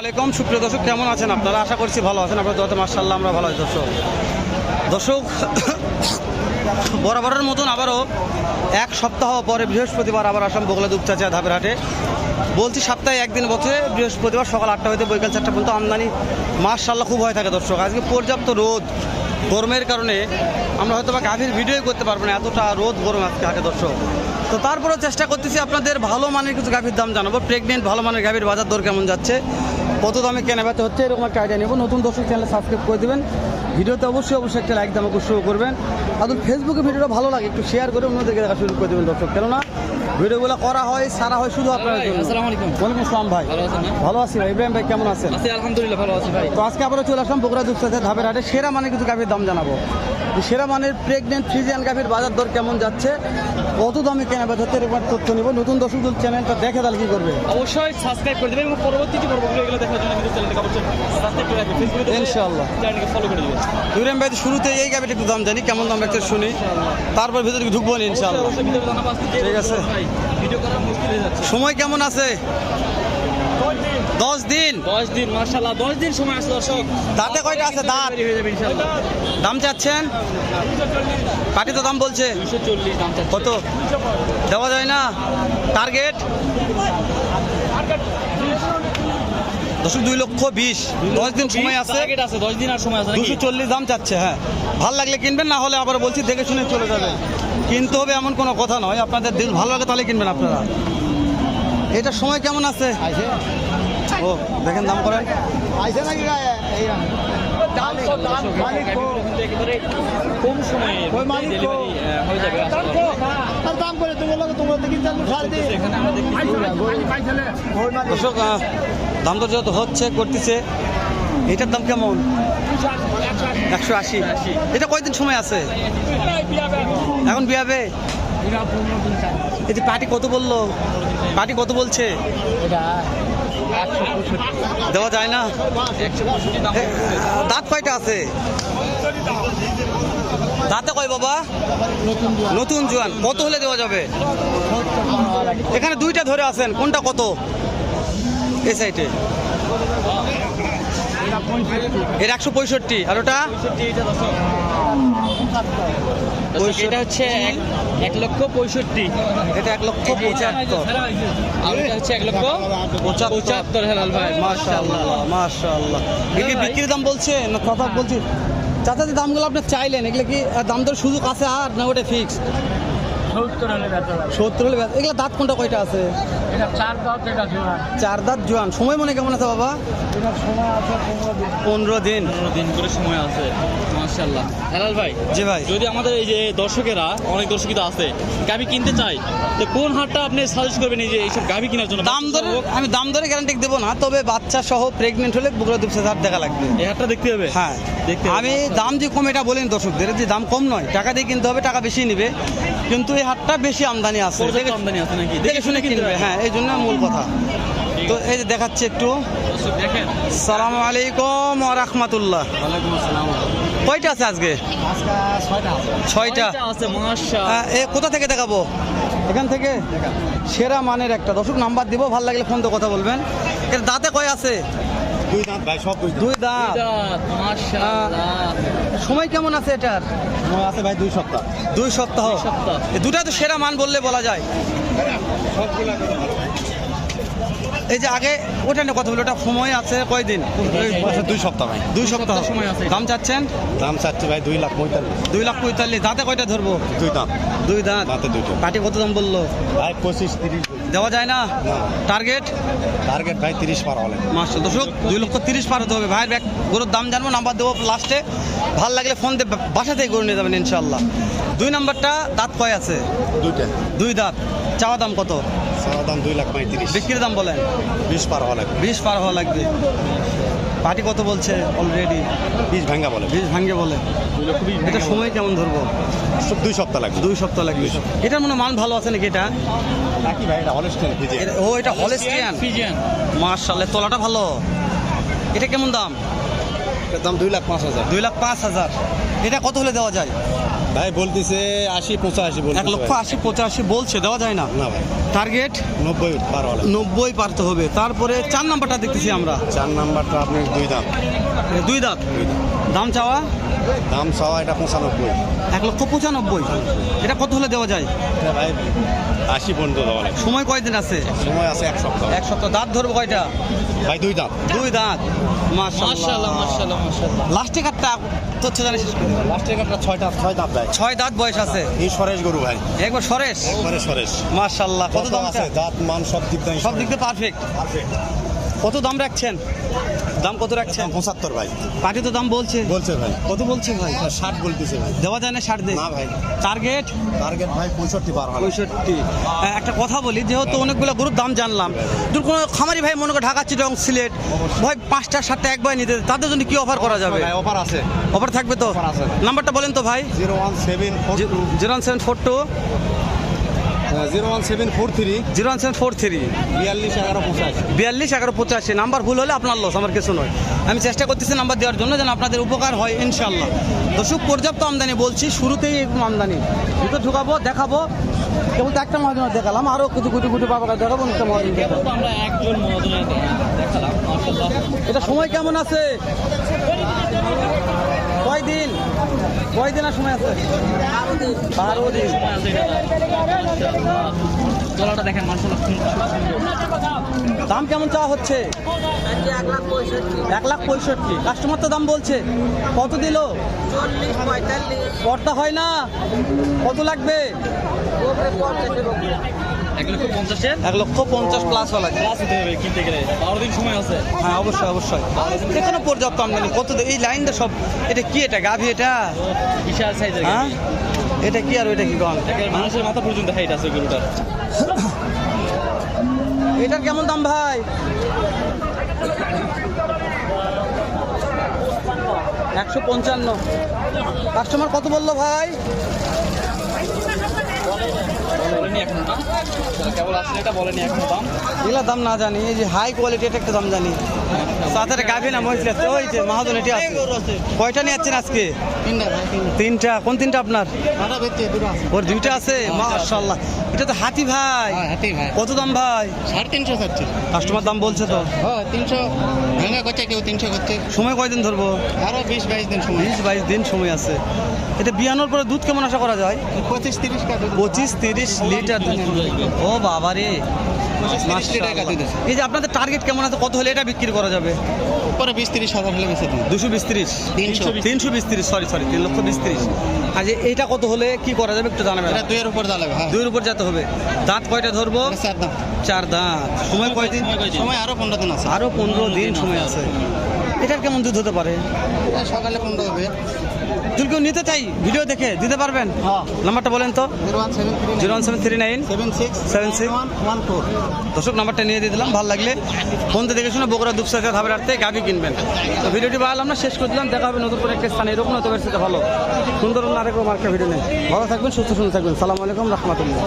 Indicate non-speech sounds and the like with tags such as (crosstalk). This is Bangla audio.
আলাইকুম, সুপ্রিয় দর্শক, কেমন আছেন আপনারা? আশা করছি ভালো আছেন। আপনার দোয়াতে মার্শাল্লাহ আমরা ভালো আছি, দর্শক। দর্শক, (coughs) বরাবরের মতন আবারও এক সপ্তাহ পরে বৃহস্পতিবার আবার আসাম বগলা দুপচাচা ধাপের হাটে। বলছি সপ্তাহে একদিন বছরে বৃহস্পতিবার সকাল আটটা হইতে বৈকাল চারটা পর্যন্ত আমদানি মার্শাল্লাহ খুব হয়ে থাকে, দর্শক। আজকে পর্যাপ্ত রোদ, গরমের কারণে আমরা হয়তো বা গাভীর ভিডিওই করতে পারব না, এতটা রোদ, গরম আজকে হাটে, দর্শক। তো তারপরেও চেষ্টা করতেছি আপনাদের ভালো মানের কিছু গাভীর দাম জানাব। প্রেগনেন্ট ভালো মানের গাভীর বাজার দর কেমন যাচ্ছে? কত দামে কেনা বেচা হচ্ছে, এরকম একটা আইডিয়া নেব। নতুন দর্শক চ্যানেল সাবস্ক্রাইব করে দেবেন। ভিডিওতে অবশ্যই অবশ্যই একটা লাইক দাম অবশ্যই করবেন। আর ফেসবুকে ভিডিওটা ভালো লাগে, একটু শেয়ার করে অন্যদেরকে দেখা শুরু করে দেবেন দর্শক কেননা ভিডিওগুলো করা হয় সারা হয় শুধু আপনার জন্য। আসসালামু আলাইকুম। ওয়ালাইকুম আসসালাম ভাই। ভালো আছেন ভালো আছি ভাই ইব্রাহিম ভাই কেমন আছেন? আছি আলহামদুলিল্লাহ ভালো আছি ভাই। তো আজকে আবারও চলে আসলাম বগুড়া দুপসাতে ধাপের হাটে। সেরা মানের কিছু গাভীর দাম জানাব। সেরা মানের প্রেগনেন্ট ফ্রিজিয়ান গাভীর বাজার দর কেমন যাচ্ছে কত দামে কেনা বেচা এরকম তথ্য নিব। নতুন দর্শকদের চ্যানেলটা দেখে তাহলে কি করবে? অবশ্যই সাবস্ক্রাইব করে দেবেন এবং পরবর্তী যে পর্বগুলো এগুলো দেখার জন্য কিন্তু চ্যানেলটাকে অবশ্যই সাবস্ক্রাইব করে রাখবেন। ফেসবুকে ইনশাআল্লাহ। চ্যানেলটাকে ফলো করে দিবেন। ইব্রাহিম ভাই শুরুতে এই গাভীটা একটু দাম জানি কেমন দাম একটা শুনি। তারপর ভিতরে ঢুকবো না ইনশাআল্লাহ। ঠিক আছে। ভাই ভিডিও করা মুশকিল হয়ে যাচ্ছে। সময় কেমন আছে? দশ দিন। দশ দিন? মার্শাল্লাহ দশ দিন সময় আছে দর্শক। দাঁতে কয়টা আছে? দাঁত? দাম চাচ্ছেন? পাটি তো দাম বলছে। দাম কত? দেওয়া যায় না? টার্গেট? দশ দুই লক্ষ বিশ। দশ দিন সময় আছে। দশ দিন আর সময় আছে নাকি? দুশো চল্লিশ দাম চাচ্ছে হ্যাঁ। ভালো লাগলে কিনবেন না হলে আবার বলছি দেখে শুনে চলে যাবে। কিনতে হবে এমন কোনো কথা নয়। আপনাদের দিল ভালো লাগে তাহলে কিনবেন আপনারা। এটা সময় কেমন আছে? ও দেখেন দাম করেন। আইসে একেবারে কম সময়ে হয়ে। দাম করে দেখি দর্শক দাম তো যত হচ্ছে করতেছে এটার দাম কেমন? একশো আশি। এটা কয়দিন সময় আছে? এখন বিয়াবে? এই যে পার্টি কত বলল? পার্টি কত বলছে? দেওয়া যায় না? দাঁত কয়টা আছে? দাঁতে কয় বাবা? নতুন জোয়ান। কত হলে দেওয়া যাবে? এখানে দুইটা ধরে আছেন। কোনটা কত? এই সাইডে। এর একশো পঁয়ষট্টি। আর ওটা? এটা হচ্ছে এক- লক্ষ পঁয়ষট্টি। এটা এক লক্ষ পঁচাত্তর। আর এটা হচ্ছে এক লক্ষ পঁচাত্তর। হেলাল ভাই। মাশাআল্লাহ এগুলি ভাই। বিক্রির দাম বলছে? না কথা বলছি। চাচা যে দামগুলো আপনি চাইলেন এগুলো কি দাম দর সুযোগ আছে আর না ওটা ফিক্স সত্তর হলে এগুলো দাঁত কোনটা কয়টা আছে? চার দাঁত জোয়ান। সময় মনে কেমন আছে বাবা? পনেরো দিন। পনেরো দিন। করে সময় আছে হেলাল ভাই জি ভাই। যদি আমাদের এই যে দর্শকেরা অনেক দর্শকই আছে গাভি কিনতে চাই তো কোন হাটটা আপনি সাজেস্ট করবেন এই যে এইসব গাভি কেনার জন্য? দাম ধরে আমি দাম ধরে গ্যারান্টি দেবো না তবে বাচ্চা সহ প্রেগনেন্ট হলে বুকরা দুপসে হাত দেখা লাগবে। এই হাটটা দেখতে হবে? হ্যাঁ। দেখতে আমি দাম যে কম এটা বলিনি দর্শকদের যে দাম কম নয় টাকা দিয়ে কিনতে হবে টাকা বেশি নিবে। কিন্তু এই হাটটা বেশি আমদানি আছে। দেখে- আমদানি আছে নাকি? দেখে শুনে কিনবে। হ্যাঁ এই জন্য মূল কথা। তো এই যে দেখাচ্ছি একটু। দেখেন। সালাম আলাইকুম রাহমাতুল্লাহ। কয়টা আছে আজকে? ছয়টা ছয়টা? আছে এ কোথা থেকে দেখাবো? এখান থেকে? সেরা মানের একটা। দর্শক নাম্বার দিব ভালো লাগলে ফোন তো কথা বলবেন। এর দাঁতে কয় আছে? দুই দাঁত ভাই সব দুই দুই দাঁত। সময় কেমন আছে এটার? সময় আছে ভাই দুই সপ্তাহ। দুই সপ্তাহ? সপ্তাহ। দুটা তো সেরা মান বললে বলা যায়। এই যে আগে ওটা নিয়ে কথা বলি ওটা সময় আছে কয়দিন? দুই সপ্তাহ ভাই। দুই সপ্তাহ। সপ্তাহ সময় আছে। দাম চাচ্ছেন? দাম চাচ্ছি ভাই দুই লাখ পঁয়তাল্লিশ। দুই লাখ পঁয়তাল্লিশ। দাঁতে কয়টা ধরবো? দুই দাঁত। দুই দাঁত। দাঁতে দুইটা। পাটি কত দাম বলল? ভাই পঁচিশ তিরিশ। দেওয়া যায় না। টার্গেট টার্গেট ভাই তিরিশ পার হলে। মাসে দর্শক দুই লক্ষ তিরিশ পার হতে হবে। ভাইয়ের ব্যাগ গরুর দাম জানব নাম্বার দেবো লাস্টে ভালো লাগলে ফোন দিয়ে বাসা থেকে গরু নিয়ে যাবেন ইনশাল্লাহ দুই নাম্বারটা দাঁত কয় আছে? দুইটা। দুই দাঁত। চাওয়া দাম কত? চাওয়া দাম দুই লাখ পঁয়ত্রিশ। বিক্রির দাম বলেন। বিশ পার লাগবে বিশ পার হওয়া লাগবে। পার্টি কত বলছে অলরেডি বীজ ভাঙ্গা বলে। বীজ ভাঙ্গে বলে। এটা সময় কেমন ধরবো? দুই সপ্তাহ লাগবে। দুই সপ্তাহ লাগবে। এটার মনে হয় মান ভালো আছে নাকি এটা? নাকি ভাই এটা হলেস্টিয়ান ও এটা হলেস্টিয়ান ফিজিয়ান মার্শাল্লাহ তোলাটা ভালো। এটা কেমন দাম? এটার দাম দুই লাখ পাঁচ হাজার। দুই লাখ পাঁচ হাজার। এটা কত হলে দেওয়া যায়? ভাই বলতেছে আশি পঁচাশি বলছে এক লক্ষ আশি পঁচাশি বলছে দেওয়া যায় না? না ভাই। টার্গেট নব্বই পার নব্বই পারতে হবে। তারপরে চার নাম্বারটা দেখতেছি আমরা। চার নাম্বারটা আপনি দুই দাম। দুই দাঁত? দাম চাওয়া? দাম চাওয়া এটা পঁচানব্বই। এক লক্ষ পঁচানব্বই। এটা কত হলে দেওয়া যায়? ভাই আশি পর্যন্ত দেওয়া সময় কয়দিন আছে? সময় আছে এক সপ্তাহ। এক সপ্তাহ। দাঁত ধরবো কয়টা? ভাই দুই দাম দুই দাঁত। মাশাআল্লাহ মাশাআল্লাহ মাশাআল্লাহ লাস্টে কাটটা তথ্য জানি শেষ করে। লাস্টের একটা ছয়টা ছয় দাম ভাই। ছয় দাঁত বয়স আছে। এই সরেশ গরু ভাই। একবার সরেশ? একবারে সরেশ। মার্শাল্লাহ কত কত দাম আছে? দাঁত মান সব দিক দিয়ে সব দিক দিয়ে পারফেক্ট কত দাম রাখছেন? দাম কত রাখছেন? পঁচাত্তর ভাই। পার্টি তো দাম বলছে। বলছে ভাই। কত বলছে ভাই? ষাট বলতেছে ভাই। দেওয়া যায় না ষাট দিন না ভাই। টার্গেট? টার্গেট ভাই পঁয়ষট্টি পার লাগবে। পঁয়ষট্টি। হ্যাঁ, একটা কথা বলি যেহেতু অনেকগুলো গরুর দাম জানলাম। যদি কোনো খামারি ভাই মনে করে ঢাকা চিটং সিলেট ভাই পাঁচটা সাতটা এক ভাই নিতে তাদের জন্য কি অফার করা যাবে? অফার আছে। অফার থাকবে তো। নাম্বারটা বলেন তো ভাই। Zero one seven zero one seven four two. Zero one seven four three zero one seven four three. বিয়াল্লিশ এগারো পঁচাশি। বিয়াল্লিশ এগারো পঁচাশি। নাম্বার ভুল হলে আপনার লস আমার কিছু নয়। আমি চেষ্টা করতেছি নাম্বার দেওয়ার জন্য যেন আপনাদের উপকার হয় ইনশাল্লাহ দর্শক পর্যাপ্ত আমদানি বলছি শুরুতেই এরকম আমদানি। ভিতর ঢুকাবো দেখাবো। কেবল তো একটা মহাজন দেখালাম আরও কিছু গুটি গুটি পাবো দেখাবো একটা মহাজন দেখাবো। তো আমরা একজন মহাজনের দেখালাম মাশাআল্লাহ। এটা সময় কেমন আছে? কয়দিন আর সময় আছে? বারো দিন। সময় আছে গলাটা দেখেন দাম কেমন চাওয়া হচ্ছে? এক লাখ পঁয়ষট্টি। কাস্টমার তো দাম বলছে। কত দিল? পর্দা হয় না? কত লাগবে? এক লক্ষ এক লক্ষ পঞ্চাশ প্লাস হওয়া লাগবে হতে হবে কিনতে গেলে। বারো দিন সময় আছে। হ্যাঁ অবশ্যই অবশ্যই। এখানে পর্যাপ্ত আমদানি কত এই লাইনটা সব এটা কি এটা গাভি এটা? বিশাল সাইজের হ্যাঁ? এটা কি আর ওইটা কি কন? মানুষের মাথা পর্যন্ত হাইট আছে গরুটার। এটার কেমন দাম ভাই? একশো পঞ্চান্ন। কাস্টমার কত বলল ভাই? বলেনি এখন দাম? কেবল আসলে এটা বলেনি এখন দাম। দাম না জানি এই যে হাই কোয়ালিটি এটা একটা দাম জানি। সাথে একটা গাভি না মহিষ আছে ওই যে মাহাজন এটি আছে। কয়টা নিয়ে যাচ্ছেন আজকে? তিনটা কোন তিনটা আপনার? ওর দুইটা আছে? মাশাল্লাহ এটা তো হাতি ভাই। কত দাম ভাই? সাড়ে তিনশো চাচ্ছে। কাস্টমার দাম বলছে তো। হ্যাঁ তিনশো। ভাঙা করছে কেউ তিনশো করছে। সময় কয়দিন ধরবো? আরও বিশ বাইশ দিন সময়। বিশ বাইশ দিন সময় আছে। এটা বিয়ানোর পরে দুধ কেমন আশা করা যায়? পঁচিশ তিরিশ পঁচিশ তিরিশ লিটার ও বাবা রে। এই যে আপনাদের টার্গেট কেমন আছে? কত হলে এটা বিক্রি করা যাবে? পরে বিশ তিরিশ হাজার হলে দিন দুশো বিশ তিরিশ? তিনশো। তিনশো বিশ তিরিশ সরি সরি তিন লক্ষ বিশ তিরিশ। আর যে এইটা কত হলে কি করা যাবে একটু জানাবেন? এটা দুইয়ের উপর দাঁড়াবে হ্যাঁ। দুইয়ের উপর যেতে হবে। দাঁত কয়টা ধরবো? চার দাম চার দাঁত। সময় কয়দিন? সময় আরও পনেরো দিন আছে। আরও পনেরো দিন সময় আছে। এটার কেমন দুধ হতে পারে? সকালে পনেরো হবে। যদি কেউ নিতে চাই ভিডিও দেখে দিতে পারবেন। হ্যাঁ। নাম্বারটা বলেন তো। Zero one seven three nine seven six দর্শক নাম্বারটা নিয়ে দিয়ে দিলাম ভালো লাগলে। ফোনতে দেখে শুনে বগুড়া দুপসাতে খাবার হাঁটতে গাভি কিনবেন। তো ভিডিওটি ভালো আমরা শেষ করে দিলাম। দেখা হবে নতুন করে একটা স্থানে। এরকম হতে পারছে ভালো। সুন্দর অন্য আরেক আরেকটা ভিডিও নেই ভালো থাকবেন সুস্থ সুন্দর থাকবেন। সালাম আলাইকুম রহমতুল্লাহ।